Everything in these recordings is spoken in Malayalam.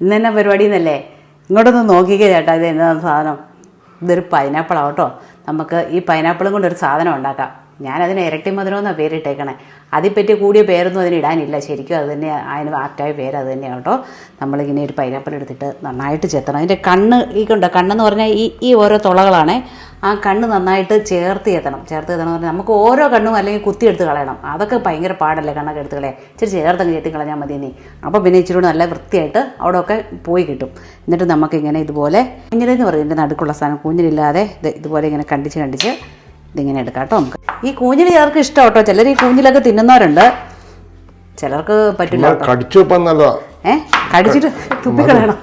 ഇന്ന് തന്നെ പരിപാടി എന്നല്ലേ ഇങ്ങോട്ടൊന്ന് നോക്കിക്കേ ചേട്ടാ ഇത് എന്താണ് സാധനം? ഇതൊരു പൈനാപ്പിളാണ് കേട്ടോ. നമുക്ക് ഈ പൈനാപ്പിളും ഒരു സാധനം ഉണ്ടാക്കാം. ഞാനതിന് ഇരട്ടി മധുരം എന്നാണ് പേരിട്ടേക്കണേ അതിപ്പറ്റി കൂടിയ പേരൊന്നും അതിന് ഇടാനില്ല. ശരിക്കും അത് തന്നെ അതിന് ആപ്റ്റായ പേര് അത് തന്നെയാണ് കേട്ടോ. നമ്മളിങ്ങനെ ഒരു പൈനാപ്പിൾ എടുത്തിട്ട് നന്നായിട്ട് ചെത്തണം. അതിന്റെ കണ്ണ് ഈ കണ്ടോ? കണ്ണെന്ന് പറഞ്ഞാൽ ഈ ഈ ഓരോ തുളകളാണേ. ആ കണ്ണ് നന്നായിട്ട് ചേർത്ത് എത്തണം. ചേർത്ത് എത്തണം എന്ന് പറഞ്ഞാൽ നമുക്ക് ഓരോ കണ്ണും അല്ലെങ്കിൽ കുത്തിയെടുത്ത് കളയണം. അതൊക്കെ ഭയങ്കര പാടല്ലേ കണ്ണൊക്കെ എടുത്ത് കളയാം ഇച്ചിരി ചേർത്തങ്ങ് ചെത്തി കളഞ്ഞാൽ മതി നീ അപ്പോൾ പിന്നെ ഇച്ചിരി കൂടെ നല്ല വൃത്തിയായിട്ട് അവിടെയൊക്കെ പോയി കിട്ടും. എന്നിട്ട് നമുക്കിങ്ങനെ ഇതുപോലെ കുഞ്ഞിലെന്ന് പറയും എന്റെ നടുക്കുള്ള സാധനം കുഞ്ഞിലില്ലാതെ ഇത് ഇതുപോലെ ഇങ്ങനെ കണ്ടിച്ച് കണ്ടിച്ച് ഇതിങ്ങനെ എടുക്കാം കേട്ടോ നമുക്ക്. ഈ കൂഞ്ഞിൽ ചിലർക്ക് ഇഷ്ടം കേട്ടോ ചിലർ ഈ കൂഞ്ഞിലൊക്കെ തിന്നുന്നവരുണ്ട്. ചിലർക്ക് പറ്റില്ല കേട്ടോ. കടിച്ചു വെപ്പാൻ നല്ലതാ. ഏ? കടിച്ചിട്ട് തുപ്പിക്കളയണം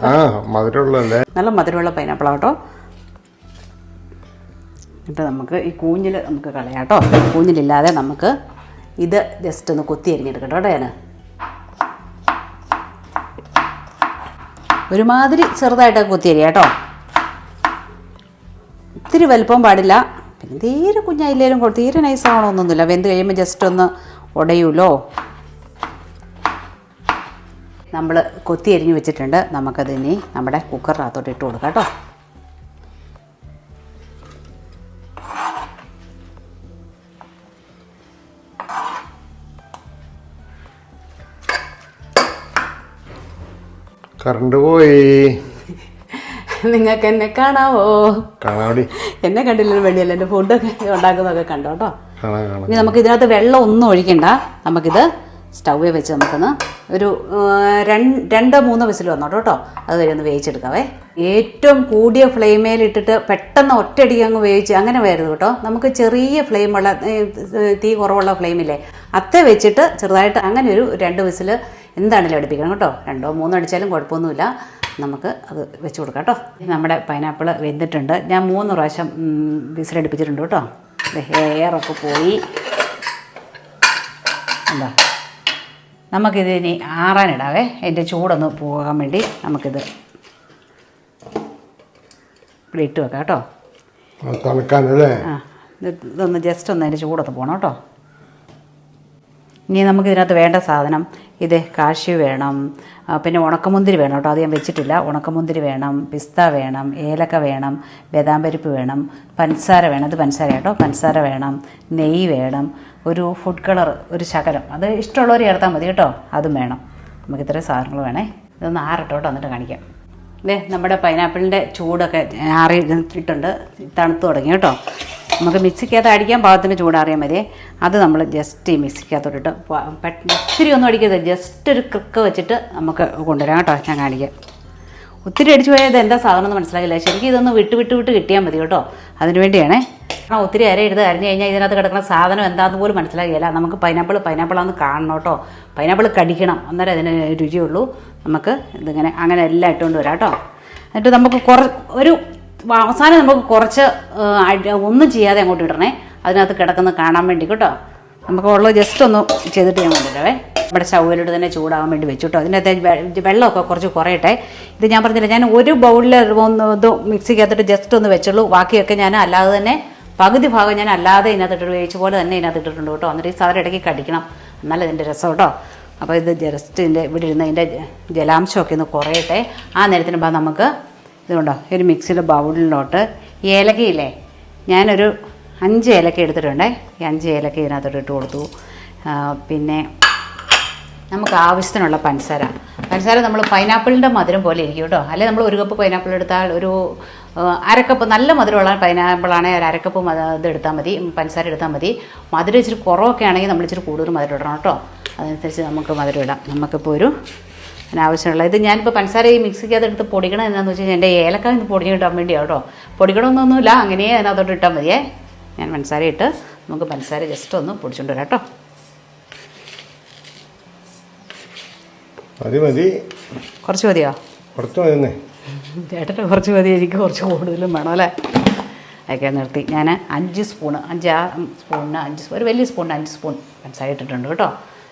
നല്ല മധുരമുള്ള പൈനാപ്പിൾ കേട്ടോ. എന്നിട്ട് നമുക്ക് ഈ കൂഞ്ഞിൽ നമുക്ക് കളയാം കേട്ടോ കൂഞ്ഞിലില്ലാതെ നമുക്ക് ഇത് ജസ്റ്റ് ഒന്ന് കൊത്തി അരിഞ്ഞെടുക്കട്ടോ കേട്ടോ ഞാൻ ഒരുമാതിരി ചെറുതായിട്ടൊക്കെ കൊത്തി അരിയാം കേട്ടോ ഇത്തിരി വലുപ്പം പാടില്ല. പിന്നെ തീരെ കുഞ്ഞായില്ലേലും തീരെ നൈസ് ആവണമെന്നൊന്നുമില്ല വെന്ത് കഴിയുമ്പോൾ ജസ്റ്റ് ഒന്ന് ഉടയൂലോ നമ്മൾ കൊത്തി അരിഞ്ഞ് വെച്ചിട്ടുണ്ട്. നമുക്കതിനി നമ്മുടെ കുക്കറിനകത്തോട്ട് ഇട്ട് കൊടുക്കാം കേട്ടോ കറണ്ട് പോയി. നിങ്ങൾക്ക് എന്നെ കാണാവോ? കാണാടി. എന്നെ കണ്ടില്ലല്ലോ വെളിയല്ല എന്റെ ഫുഡൊക്കെ ഉണ്ടാക്കുന്നതൊക്കെ കണ്ടോട്ടോ കാണാം കാണാം. ഇനി നമുക്ക് ഇതിനകത്ത് വെള്ളം ഒന്നും ഒഴിക്കണ്ട. നമുക്കിത് സ്റ്റൗവിൽ വെച്ച് നമുക്കൊന്ന് ഒരു രണ്ട് മൂന്നോ വിസിൽ വന്നോട്ടോ കേട്ടോ. അത് വരെ ഒന്ന് വേവിച്ചെടുക്കാവേ. ഏറ്റവും കൂടിയ ഫ്ലെയിമേൽ ഇട്ടിട്ട് പെട്ടെന്ന് ഒറ്റയടിക്ക് അങ്ങ് വേവിച്ച് അങ്ങനെ വരരുത് കേട്ടോ. നമുക്ക് ചെറിയ ഫ്ലെയിമുള്ള തീ കുറവുള്ള ഫ്ലെയിമില്ലേ അത്ത വെച്ചിട്ട് ചെറുതായിട്ട് അങ്ങനെ ഒരു രണ്ട് വിസിൽ എന്താണെങ്കിലും അടുപ്പിക്കണം കേട്ടോ. രണ്ടോ മൂന്നോ അടിച്ചാലും കുഴപ്പമൊന്നുമില്ല. നമുക്ക് അത് വെച്ച് കൊടുക്കാം കേട്ടോ. നമ്മുടെ പൈനാപ്പിൾ വെന്തിട്ടുണ്ട്. ഞാൻ മൂന്ന് പ്രാവശ്യം വിസിലടുപ്പിച്ചിട്ടുണ്ട് കേട്ടോ. ഹെയറൊക്കെ പോയി. എന്താ നമുക്കിത് ഇനി ആറാനിടാവേ. അതിന്റെ ചൂടൊന്ന് പോകാൻ വേണ്ടി നമുക്കിത് ഇവിടെ ഇട്ട് വെക്കാം കേട്ടോ. ആ, തണുക്കാനല്ലേ? ആ ഇത് ഇതൊന്ന് ജസ്റ്റ് ഒന്ന് അതിന്റെ ചൂടൊന്ന് പോകണം കേട്ടോ. ഇനി നമുക്കിതിനകത്ത് വേണ്ട സാധനം ഇത് കാഷ്യൂ വേണം. പിന്നെ ഉണക്കമുന്തിരി വേണം കേട്ടോ. അത് ഞാൻ വെച്ചിട്ടില്ല. ഉണക്കമുന്തിരി വേണം. പിസ്ത വേണം. ഏലക്ക വേണം. ബദാം പരിപ്പ് വേണം. പഞ്ചസാര വേണം. അത് പഞ്ചസാര കേട്ടോ. പഞ്ചസാര വേണം. നെയ്യ് വേണം. ഒരു ഫുഡ് കളർ ഒരു ശകലം. അത് ഇഷ്ടമുള്ളവർ ചേർത്താൽ മതി കേട്ടോ. അതും വേണം. നമുക്ക് ഇത്രയും സാധനങ്ങൾ വേണേ. ഇതൊന്ന് ആറട്ടോ കേട്ടോ. എന്നിട്ട് കാണിക്കാം. ദേ നമ്മുടെ പൈനാപ്പിളിന്റെ ചൂടൊക്കെ ആറി ഇട്ടിട്ടുണ്ട്. തണുത്ത് തുടങ്ങി കേട്ടോ. നമുക്ക് മിക്സിക്കകത്ത് അടിക്കാൻ പാകത്തിന് ചൂടാറിയാൽ മതി. അത് നമ്മൾ ജസ്റ്റ് ഈ മിക്സിക്കകത്തോട്ടിട്ട് ഒത്തിരി ഒന്നും അടിക്കരുത്. ജസ്റ്റ് ഒരു ക്രിക്ക് വെച്ചിട്ട് നമുക്ക് കൊണ്ടുവരാം കേട്ടോ. ഞാൻ കാണിക്കാം. ഒത്തിരി അടിച്ചു പോയാൽ ഇത് എന്താ സാധനം എന്ന് മനസ്സിലാകില്ല ശരിക്കും ഇതൊന്ന് വിട്ട് വിട്ട് വിട്ട് കിട്ടിയാൽ മതി കേട്ടോ. അതിന് വേണ്ടിയാണേ. കാരണം ഒത്തിരി അര എടുത്ത് അരിഞ്ഞ് കഴിഞ്ഞാൽ ഇതിനകത്ത് കിടക്കുന്ന സാധനം എന്താണെന്ന് പോലും മനസ്സിലാകില്ല നമുക്ക് പൈനാപ്പിൾ പൈനാപ്പിളാന്ന് കാണണം കേട്ടോ. പൈനാപ്പിൾ കടിക്കണം. അന്നേരം അതിന് രുചിയുള്ളൂ. നമുക്ക് ഇതിങ്ങനെ അങ്ങനെ എല്ലാം ഇട്ടുകൊണ്ട് വരാം കേട്ടോ. എന്നിട്ട് നമുക്ക് കുറ ഒരു അവസാനം നമുക്ക് കുറച്ച് ഒന്നും ചെയ്യാതെ അങ്ങോട്ട് ഇടണേ അതിനകത്ത് കിടക്കുന്ന കാണാൻ വേണ്ടി കേട്ടോ. നമുക്ക് ഉള്ളത് ജസ്റ്റ് ഒന്ന് ചെയ്തിട്ട് ഞാൻ കൊണ്ടുവരാവേ. ഇവിടെ ചവലിട്ട് തന്നെ ചൂടാകാൻ വേണ്ടി വെച്ചു കേട്ടോ. അതിനകത്ത് വെള്ളമൊക്കെ കുറച്ച് കുറയട്ടെ. ഇത് ഞാൻ പറഞ്ഞില്ല ഞാൻ ഒരു ബൗളിൽ ഒന്ന് ഇത് മിക്സിക്കകത്തിട്ട് ജസ്റ്റ് ഒന്ന് വെച്ചുള്ളൂ. ബാക്കിയൊക്കെ ഞാൻ അല്ലാതെ തന്നെ പകുതി ഭാഗം ഞാൻ അല്ലാതെ ഇതിനകത്തിട്ട് വേവിച്ച പോലെ തന്നെ ഇതിനകത്ത് ഇട്ടിട്ടുണ്ട് കേട്ടോ. എന്നിട്ട് ഈ സാധനം ഇടയ്ക്ക് കടിക്കണം. എന്നാലും ഇതിന്റെ രസം കേട്ടോ. അപ്പോൾ ഇത് ജസ്റ്റ് ഇതിന്റെ ഇവിടെ ഇരുന്ന് ഇതിന്റെ ജലാംശമൊക്കെ ഒന്ന് കുറയട്ടെ. ആ നേരത്തിന് നമുക്ക് ഇതുകൊണ്ടോ ഒരു മിക്സിയുടെ ബൗളിലോട്ട് ഏലക്കയില്ലേ? ഞാനൊരു അഞ്ച് ഏലക്ക എടുത്തിട്ടുണ്ടേ. ഈ അഞ്ച് ഏലക്ക ഇതിനകത്തോട്ട് ഇട്ട് കൊടുത്തു. പിന്നെ നമുക്ക് ആവശ്യത്തിനുള്ള പഞ്ചസാര. പഞ്ചസാര നമ്മൾ പൈനാപ്പിളിന്റെ മധുരം പോലെ ഇരിക്കും കേട്ടോ. അല്ലെങ്കിൽ നമ്മൾ ഒരു കപ്പ് പൈനാപ്പിൾ എടുത്താൽ ഒരു അരക്കപ്പ് നല്ല മധുരമുള്ള പൈനാപ്പിളാണെങ്കിൽ ഒരു അരക്കപ്പ് ഇത് എടുത്താൽ മതി. പഞ്ചസാര എടുത്താൽ മതി. മധുരം ഇച്ചിരി കുറവൊക്കെ ആണെങ്കിൽ നമ്മൾ ഇച്ചിരി കൂടുതൽ മധുരം ഇടണം കേട്ടോ. അതനുസരിച്ച് നമുക്ക് മധുരം ഇടാം. നമുക്കിപ്പോൾ ഒരു അതിനാവശ്യമുള്ള ഇത് ഞാനിപ്പോൾ പഞ്ചസാര ഈ മിക്സിക്കകത്ത് എടുത്ത് പൊടിക്കണം എന്താണെന്ന് വെച്ചാൽ കഴിഞ്ഞാൽ എന്റെ ഏലക്ക ഇന്ന് പൊടിഞ്ഞ് കിട്ടാൻ വേണ്ടിയാണ് കേട്ടോ. പൊടിക്കണമെന്നൊന്നുമില്ല അങ്ങനെ അതിനകത്തോട്ട് ഇട്ടാൽ മതിയേ. ഞാൻ പഞ്ചസാര ഇട്ട് നമുക്ക് പഞ്ചസാര ജസ്റ്റ് ഒന്ന് പൊടിച്ചുകൊണ്ട് വരാം കേട്ടോ. മതി മതി. കുറച്ച് മതിയോ? കുറച്ച് ചേട്ടന് കുറച്ച് മതി എനിക്ക് കുറച്ച് കൂടുതലും വേണം അല്ലേ? അതൊക്കെ നിർത്തി. ഞാൻ അഞ്ച് സ്പൂണ് അഞ്ച് ആ സ്പൂണിന് അഞ്ച് ഒരു വലിയ സ്പൂണിന് അഞ്ച് സ്പൂൺ പഞ്ചസാര ഇട്ടിട്ടുണ്ട് കേട്ടോ.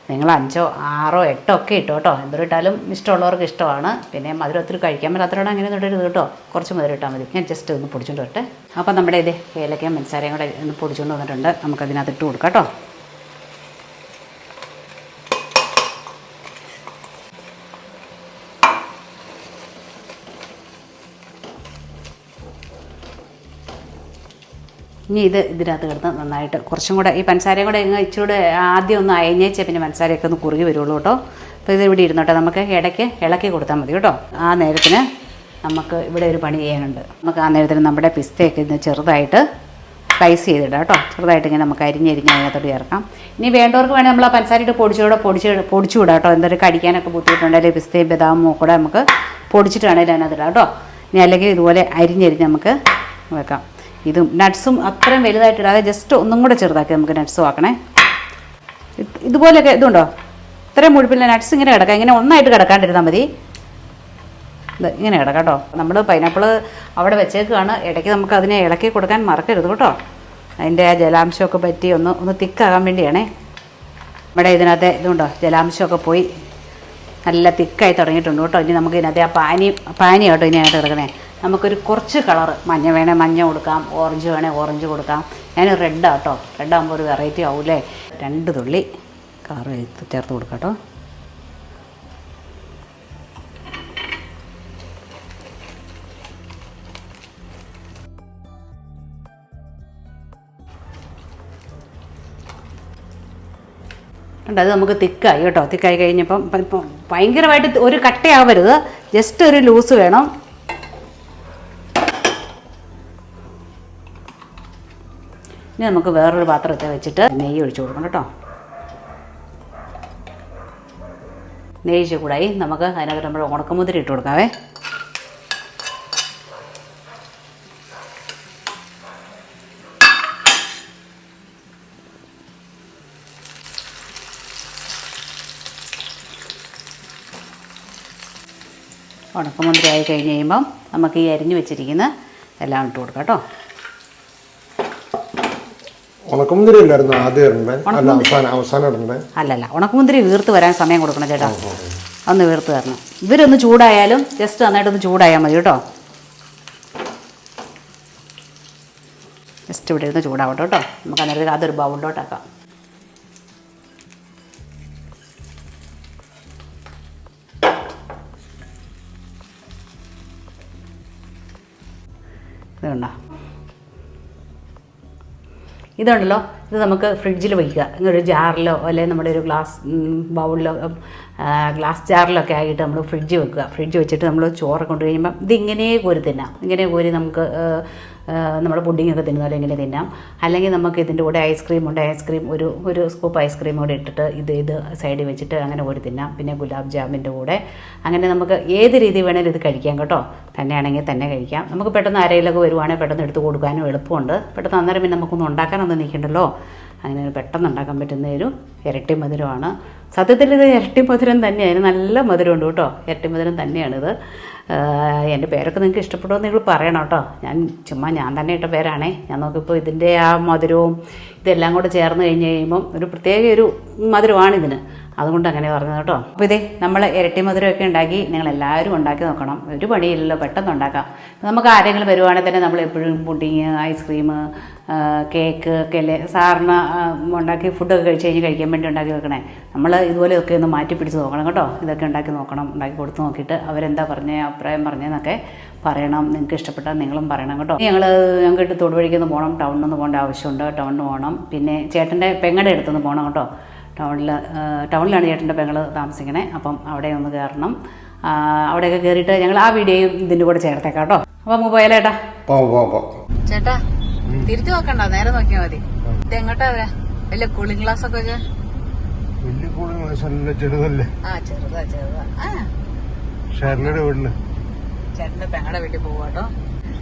നിങ്ങൾ അഞ്ചോ ആറോ എട്ടോ ഒക്കെ ഇട്ടോ കേട്ടോ. എന്തൊരു ഇട്ടാലും ഇഷ്ടമുള്ളവർക്ക് ഇഷ്ടമാണ്. പിന്നെ മധുരം ഒത്തിരി കഴിക്കാൻ പറ്റാത്തവരോട് അങ്ങനെ ഇടരുത് കേട്ടോ. കുറച്ച് മധുരം ഇട്ടാൽ മതി. ഞാൻ ജസ്റ്റ് ഒന്ന് പൊടിച്ചുകൊണ്ട് വരട്ടെ. അപ്പോൾ നമ്മുടെ ഇത് ഏലക്കയും പഞ്ചസാരയും കൂടെ ഒന്ന് പൊടിച്ചുകൊണ്ട് വന്നിട്ടുണ്ട്. നമുക്കതിനകത്ത് ഇട്ട് കൊടുക്കാം കേട്ടോ. ഇനി ഇത് ഇതിനകത്ത് കിടന്ന് നന്നായിട്ട് കുറച്ചും കൂടെ ഈ പഞ്ചസാരയും കൂടെ ഇങ്ങ് ഇച്ചിരൂടെ ആദ്യം ഒന്ന് അയഞ്ഞേച്ചേ പിന്നെ പഞ്ചസാരയൊക്കെ ഒന്ന് കുറുകി വരുള്ളൂ കേട്ടോ. അപ്പോൾ ഇത് ഇവിടെ ഇരുന്നോട്ടെ. നമുക്ക് ഇടയ്ക്ക് ഇളക്കി കൊടുത്താൽ മതി കേട്ടോ. ആ നേരത്തിന് നമുക്ക് ഇവിടെ ഒരു പണി ചെയ്യാനുണ്ട്. നമുക്ക് ആ നേരത്തിന് നമ്മുടെ പിസ്തയൊക്കെ ഇന്ന് ചെറുതായിട്ട് സ്ലൈസ് ചെയ്തിടാം കേട്ടോ. ചെറുതായിട്ട് ഇങ്ങനെ നമുക്ക് അരിഞ്ഞരിഞ്ഞ് അതിനകത്തോട്ട് ചേർക്കാം. ഇനി വേണ്ടവർക്ക് വേണേൽ നമ്മൾ ആ പഞ്ചസാരയിട്ട് പൊടിച്ചുകൂടെ പൊടിച്ച് പൊടിച്ചു വിടാം കേട്ടോ. എന്തൊരു കടിക്കാനൊക്കെ ബുദ്ധിമുട്ടുണ്ടെങ്കിൽ പിസ്തയും ബദാമും കൂടെ നമുക്ക് പൊടിച്ചിട്ട് വേണേലും അതിനകത്ത് ഇടാം കേട്ടോ. ഇനി അല്ലെങ്കിൽ ഇതുപോലെ അരിഞ്ഞരിഞ്ഞ് നമുക്ക് വെക്കാം. ഇതും നട്ട്സും അത്രയും വലുതായിട്ടിടാതെ ജസ്റ്റ് ഒന്നും കൂടെ ചെറുതാക്കി നമുക്ക് നട്ട്സും ആക്കണേ. ഇത് ഇതുപോലെയൊക്കെ ഇതുണ്ടോ? ഇത്രയും മുഴുപ്പില്ല നട്ട്സ് ഇങ്ങനെ കിടക്കാം. ഇങ്ങനെ ഒന്നായിട്ട് കിടക്കാണ്ടിരുന്നാൽ മതി. ഇങ്ങനെ കിടക്കാം കേട്ടോ. നമ്മൾ പൈനാപ്പിൾ അവിടെ വെച്ചേക്കാണ് ഇടയ്ക്ക് നമുക്ക് അതിനെ ഇളക്കി കൊടുക്കാൻ മറക്കരുത് കേട്ടോ. അതിന്റെ ആ ജലാംശമൊക്കെ പറ്റി ഒന്ന് ഒന്ന് തിക്കാകാൻ വേണ്ടിയാണേ. നമ്മുടെ ഇതിനകത്തെ ഇതുണ്ടോ? ജലാംശമൊക്കെ പോയി. നല്ല തിക്കായി തുടങ്ങിയിട്ടുണ്ട് കേട്ടോ. ഇനി നമുക്ക് ഇതിനകത്ത് ആ പാനി പാനി കേട്ടോ ഇനി അതിനകത്ത് കിടക്കണേ. നമുക്കൊരു കുറച്ച് കളർ മഞ്ഞ വേണേൽ മഞ്ഞ കൊടുക്കാം. ഓറഞ്ച് വേണേൽ ഓറഞ്ച് കൊടുക്കാം. ഞാൻ റെഡാണ് കേട്ടോ റെഡാകുമ്പോൾ ഒരു വെറൈറ്റി ആവൂലേ? രണ്ട് തുള്ളി കളർ ചേർത്ത് കൊടുക്കാം ഉണ്ട് അത് നമുക്ക് തിക്കായി കേട്ടോ. തിക്കായി കഴിഞ്ഞപ്പം ഭയങ്കരമായിട്ട് ഒരു കട്ടയാവരുത്. ജസ്റ്റ് ഒരു ലൂസ് വേണം. ഇനി നമുക്ക് വേറൊരു പാത്രത്തെ വെച്ചിട്ട് നെയ്യ് ഒഴിച്ചു കൊടുക്കണം കേട്ടോ. നെയ്യ് ചൂടായി നമുക്ക് അതിനകത്ത് നമ്മൾ ഉണക്കമുതിരി ഇട്ട് കൊടുക്കാവേ. ഉണക്കമുന്തിരി ആയി കഴിഞ്ഞ് കഴിയുമ്പം നമുക്ക് ഈ അരിഞ്ഞു വെച്ചിരിക്കുന്ന എല്ലാം ഇട്ട് കൊടുക്കാം കേട്ടോ. ഉണക്കമുന്തിരി അല്ലായിരുന്നു ആദ്യം ഇടണ്ടേ? അല്ല അവസാനം അവസാനം ഇടണ്ടേ? അല്ലല്ല ഉണക്കമുന്തിരി വീർത്ത് വരാൻ സമയം കൊടുക്കണം ചേട്ടാ. ഒന്ന് വീർത്ത് തരണം ഇവരൊന്ന് ചൂടായാലും ജസ്റ്റ് നന്നായിട്ടൊന്ന് ചൂടായാൽ മതി കേട്ടോ. ജസ്റ്റ് ഇവിടെ ഇരുന്ന് ചൂടാവട്ടെ കേട്ടോ. നമുക്ക് അന്നേരം അതൊരു ബൗളിലോട്ടാക്കാം ഇതുണ്ടോ ഇതുണ്ടല്ലോ ഇത് നമുക്ക് ഫ്രിഡ്ജിൽ വയ്ക്കുക ഒരു ജാറിലോ അല്ലെങ്കിൽ നമ്മുടെ ഒരു ഗ്ലാസ് ബൗളിലോ ഗ്ലാസ് ജാറിലോ ഒക്കെ ആയിട്ട് നമ്മൾ ഫ്രിഡ്ജ് വെക്കുക. ഫ്രിഡ്ജ് വെച്ചിട്ട് നമ്മൾ ചോറ് കൊണ്ട് ഇതിങ്ങനെ കോരി തിന്നാം. ഇങ്ങനെ കോരി നമുക്ക് നമ്മുടെ പുഡിങ്ങൊക്കെ തിന്നാലും ഇങ്ങനെ തിന്നാം. അല്ലെങ്കിൽ നമുക്ക് ഇതിന്റെ കൂടെ ഐസ്ക്രീം ഉണ്ട്. ഐസ്ക്രീം ഒരു ഒരു സ്കൂപ്പ് ഐസ്ക്രീം കൂടെ ഇട്ടിട്ട് ഇത് ഇത് സൈഡിൽ വെച്ചിട്ട് അങ്ങനെ കൂടി തിന്നാം. പിന്നെ ഗുലാബ് ജാമിന്റെ കൂടെ. അങ്ങനെ നമുക്ക് ഏത് രീതി വേണേലും ഇത് കഴിക്കാം കേട്ടോ. തന്നെയാണെങ്കിൽ തന്നെ കഴിക്കാം. നമുക്ക് പെട്ടെന്ന് ആരെങ്കിലുമൊക്കെ വരുവാണെങ്കിൽ പെട്ടെന്ന് എടുത്ത് കൊടുക്കാനും എളുപ്പമുണ്ട്. പെട്ടെന്ന് അന്നേരം പിന്നെ നമുക്കൊന്നും ഉണ്ടാക്കാനൊന്നും നിൽക്കണ്ടല്ലോ. അങ്ങനെ പെട്ടെന്ന് ഉണ്ടാക്കാൻ പറ്റുന്ന ഒരു ഇരട്ടി മധുരമാണ്. സത്യത്തിൽ ഇത് ഇരട്ടി മധുരം തന്നെയാണ് നല്ല മധുരമുണ്ട് കേട്ടോ. ഇരട്ടി മധുരം തന്നെയാണിത്. എന്റെ പേരൊക്കെ നിങ്ങൾക്ക് ഇഷ്ടപ്പെടുമെന്ന് നിങ്ങൾ പറയണം കേട്ടോ. ഞാൻ ചുമ്മാ ഞാൻ തന്നെ ഇട്ട പേരാണേ. ഞാൻ നോക്കിയപ്പോൾ ഇതിന്റെ ആ മധുരവും ഇതെല്ലാം കൂടെ ചേർന്ന് കഴിഞ്ഞ് കഴിയുമ്പം ഒരു പ്രത്യേക ഒരു മധുരമാണിതിന് അതുകൊണ്ട് അങ്ങനെ പറഞ്ഞത് കേട്ടോ. അപ്പോൾ ഇതേ നമ്മൾ ഇരട്ടി മധുരമൊക്കെ ഉണ്ടാക്കി നിങ്ങൾ എല്ലാവരും ഉണ്ടാക്കി നോക്കണം. ഒരു പണിയില്ലല്ലോ പെട്ടെന്ന് ഉണ്ടാക്കാം. നമുക്ക് ആരെങ്കിലും വരുവാണെങ്കിൽ തന്നെ നമ്മൾ എപ്പോഴും പുഡിങ് ഐസ്ക്രീം കേക്ക് ഒക്കെ അല്ലേ സാറിന് ഉണ്ടാക്കി ഫുഡൊക്കെ കഴിച്ച് കഴിഞ്ഞ് കഴിക്കാൻ വേണ്ടി ഉണ്ടാക്കി വെക്കണേ. നമ്മൾ ഇതുപോലെയൊക്കെ ഒന്ന് മാറ്റി പിടിച്ച് നോക്കണം കേട്ടോ. ഇതൊക്കെ ഉണ്ടാക്കി നോക്കണം ഉണ്ടാക്കി കൊടുത്ത് നോക്കിയിട്ട് അവരെന്താ പറഞ്ഞ അഭിപ്രായം പറഞ്ഞതെന്നൊക്കെ പറയണം നിങ്ങൾക്ക് ഇഷ്ടപ്പെട്ടാൽ നിങ്ങളും പറയണം കേട്ടോ. ഞങ്ങൾ ഞങ്ങൾക്ക് തൊടുവഴിക്കൊന്ന് പോകണം ടൗണിൽ നിന്ന് പോകേണ്ട ആവശ്യമുണ്ട് ടൗണിൽ പോകണം. പിന്നെ ചേട്ടന്റെ പെങ്ങടെ അടുത്തുനിന്ന് പോകണം കേട്ടോ. ടൗണിൽ ടൗണിലാണ് ചേട്ടന്റെ പെങ്ങൾ താമസിക്കണേ അപ്പം അവിടെ ഒന്ന് കയറണം. അവിടെയൊക്കെ കയറിയിട്ട് ഞങ്ങൾ ആ വീഡിയോയും ഇതിന്റെ കൂടെ ചേർത്തേക്കാം കേട്ടോ. അപ്പം നമുക്ക് പോയാലോ ചേട്ടാ തിരിച്ചു നോക്കണ്ട നേരെ നോക്കിയാൽ മതി. ഇത് എങ്ങോട്ടാ വരാ? വല്ല കൂളിംഗ് ഗ്ലാസ് ഒക്കെ വലിയ കൂളിംഗ് അല്ല ചെറുതല്ലേ. ആ ചെറുതാ ചെറുതാ. ആ. ഷെർലിയുടെ വീട്ടിൽ. ചേട്ടന്റെ പെങ്ങടെ വീട്ടിൽ പോകും കേട്ടോ.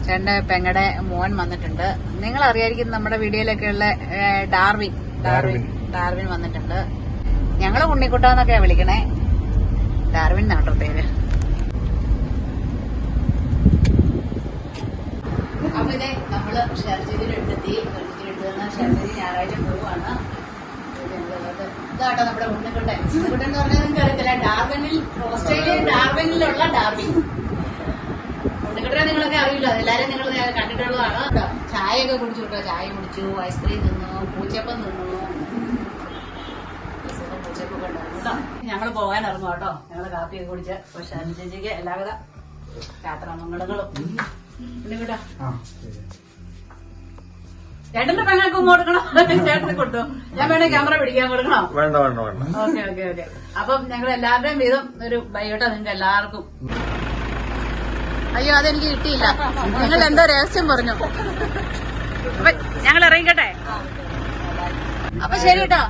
ചേട്ടന്റെ പെങ്ങടെ മോൻ വന്നിട്ടുണ്ട്. നിങ്ങൾ അറിയായിരിക്കും നമ്മുടെ വീഡിയോയിലൊക്കെ ഉള്ള ഡാർവിൻ. ഡാർവിൻ. ഡാർവിൻ വന്നിട്ടുണ്ട്. ഞങ്ങൾ ഉണ്ണിക്കുട്ടാന്നൊക്കെയാ വിളിക്കണേ. ഡാർവിൻ നാട്ടോ പേര്? കുടിച്ചു കേട്ടോ ചായ കുടിച്ചു ഐസ്ക്രീം തിന്നു പൂച്ചപ്പം തിന്നു. പൂച്ചപ്പൊക്കെ ഉണ്ടായിരുന്നു കേട്ടോ. ഞങ്ങൾ പോകാൻ ഇറങ്ങും കേട്ടോ. ഞങ്ങൾ കാപ്പിയൊക്കെ കുടിച്ച് പക്ഷെ ചേച്ചിക്ക് എല്ലാവിധ യാത്രാമംഗളങ്ങളും. ഉണ്ണിക്കുട്ടാ ചേട്ടന്റെ പെങ്ങൾക്ക് കൊടുക്കണം കൊടുക്കണോ? ചേട്ടന് കൊടുത്തു? ഞാൻ വേണേ ക്യാമറ പിടിക്കാൻ കൊടുക്കണോ? വേണ്ട വേണ്ട വേണ്ട. Okay okay okay. അപ്പം ഞങ്ങൾ എല്ലാവരുടെയും വീതം ഒരു ബൈയോട്ട നിങ്ങൾക്ക് എല്ലാവർക്കും. അയ്യോ അതെനിക്ക് കിട്ടിയില്ല. നിങ്ങൾ എന്താ രഹസ്യം പറഞ്ഞു. അപ്പൊ ഞങ്ങൾ ഇറങ്ങിക്കട്ടെ? അപ്പൊ ശരി കേട്ടോ.